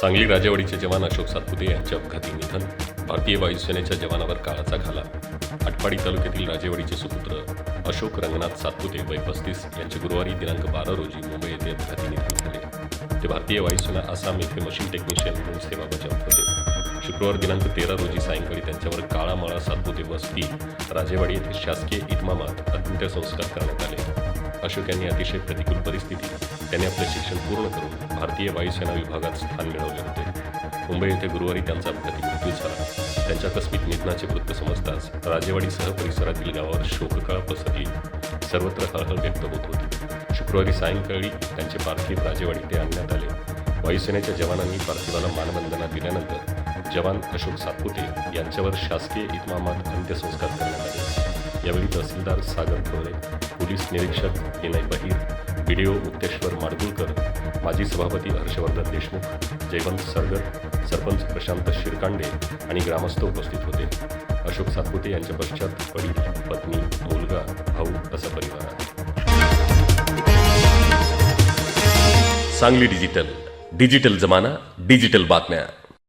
सांगली राजेवाडीचे जवान अशोक सातपुते यांचे अपघाती निधन भारतीय वायुसेनेच्या जवानावर काळाचा घाला. आटपाडी तालुक्यातील राजेवाडीचे सुपुत्र अशोक रंगनाथ सातपुते वय पस्तीस यांचे गुरुवारी दिनांक बारा रोजी मुंबई येथे अपघाती निधन झाले. ते भारतीय वायुसेना आसाम येथे मशीन टेक्निशियन म्हणून सेवा बजावत होते. शुक्रवार दिनांक तेरा रोजी सायंकाळी त्यांच्यावर काळा माळा सातपुते वस्ती राजेवाडी येथे शासकीय इतमामात अंत्यसंस्कार करण्यात आले. अशोक यांनी अतिशय प्रतिकूल परिस्थितीत त्यांनी आपले शिक्षण पूर्ण करून भारतीय वायुसेना विभागात स्थान मिळवले होते. मुंबई येथे गुरुवारी त्यांचा अपघाती मृत्यू झाला. त्यांच्या आकस्मिक निधनाचे वृत्त समजताच राजेवाडीसह परिसरातील गावावर शोककळा पसरली. सर्वत्र हळहळ व्यक्त होत होती. शुक्रवारी सायंकाळी त्यांचे पार्थिव राजेवाडी ते आणण्यात आले. वायुसेनेच्या जवानांनी पार्थिवाला मानवंदना दिल्यानंतर जवान अशोक सातपुते यांच्यावर शासकीय इतमामात अंत्यसंस्कार करण्यात आले. यावेळी तहसीलदार सागर ठोळे पोलीस निरीक्षक विनय बहीर ओ मुक्तेश्वर माडगुळकर माजी सभापती हर्षवर्धन देशमुख जयवंत सरगर सरपंच प्रशांत शिरकांडे आणि ग्रामस्थ उपस्थित होते. अशोक सातपुते यांच्या पश्चात वडील पत्नी मुलगा भाऊ असा परिवार आहे. सांगली डिजिटल डिजिटल जमाना डिजिटल बातम्या.